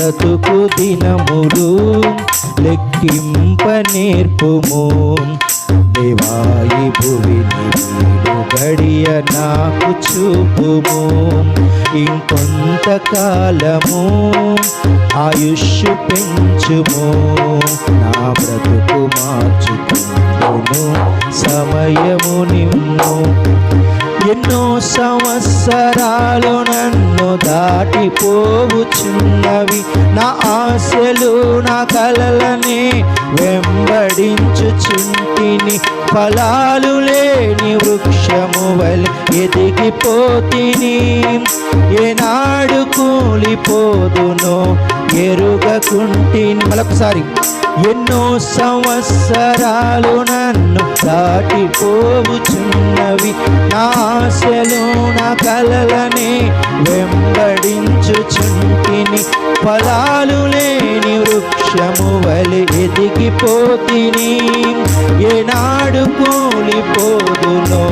బ్రతుకు దినములు లెక్కింప నేర్పుము దేవాయి భువిని వీడు గడియ నాకు చూపుము. ఇంకొంతకాలము ఆయుష్ పెంచుము. నా బ్రతుకు మార్చుకుందును సమయము నిమ్ము ఎన్నో సంవత్సరాలు నన్ను దాటిపోవుచున్నవి నా ఆశలు నా కలలనే వెంబడించుచుంటిని ఫలాలు లేని వృక్షము వలి ఎదిగిపోతిని. ఏనాడు కూలిపోదునో ఎరుగకుంటిని. మరొకసారి. ఎన్నో సంవత్సరాలు నన్ను దాటిపోవుచున్నవి. నా ఆశలు నా కలలనే వెంబడించుచుంటిని. ఫలాలు లేని వృక్షము వలె ఎదిగిపోతిని. ఏనాడు కూలిపోదునో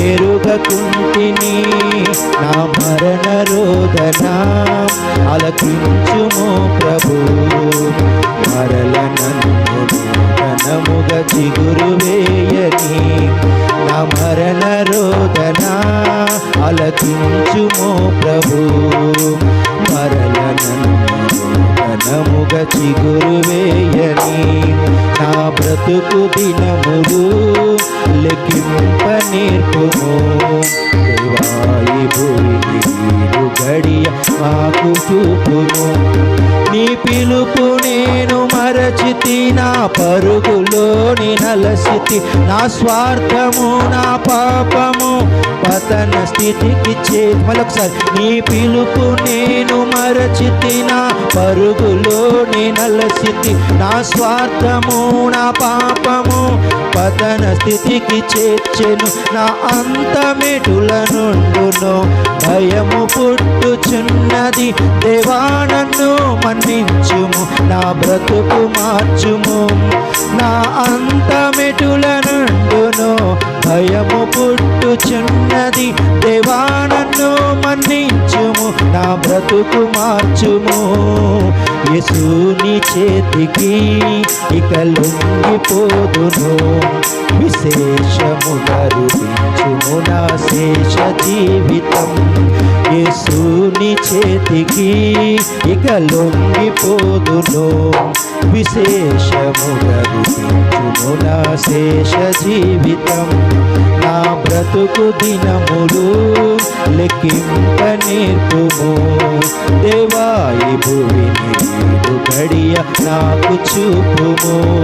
ఎరుగకుంటిని. నా మరణ రోదన అలకించుము ప్రభు. మరల నన్నుగ చిగురు వేయని. నా మరణ రోదన అలకించుము ప్రభు. మరల నన్ను నూతనముగ చిగురువేయని నా బ్రతుకు దినములు లెక్కింప నేర్పుము. దేవాయి భూమి గడియ మాకు చూపుము. నీ పిలుపు నేను మరచితి నా పరుగులో. నలసితి నా స్వార్థము నా పాపము పతన స్థితికి చే మరొకసారి నీ పిలుపు నేను మరచితి నా పరుగులోని నలసితి. నా స్వార్థము నా పాపము పతన స్థితికి చేర్చెను. నా అంతమెటుల నుండును భయము పుట్టుచున్నది. దేవా నన్ను మన్నించుము. నా బ్రతుకు మార్చుము. నా అంత భయము పుట్టుచున్నది దేవా నన్ను మన్నించుము నా బ్రతుకు మార్చుము. యసూని చేతికి ఇక లొంగిపోదును విశేషము రూపించుము నా శేష జీవితం. యేసుని చేతికి ఇక లొంగిపోదును విశేషముగా రూపించుము నా శేష జీవితం. నా బ్రతుకు దినములు లెక్కింప నేర్పుము. దేవాయి భూమిని గడియ నాకు చూపుము.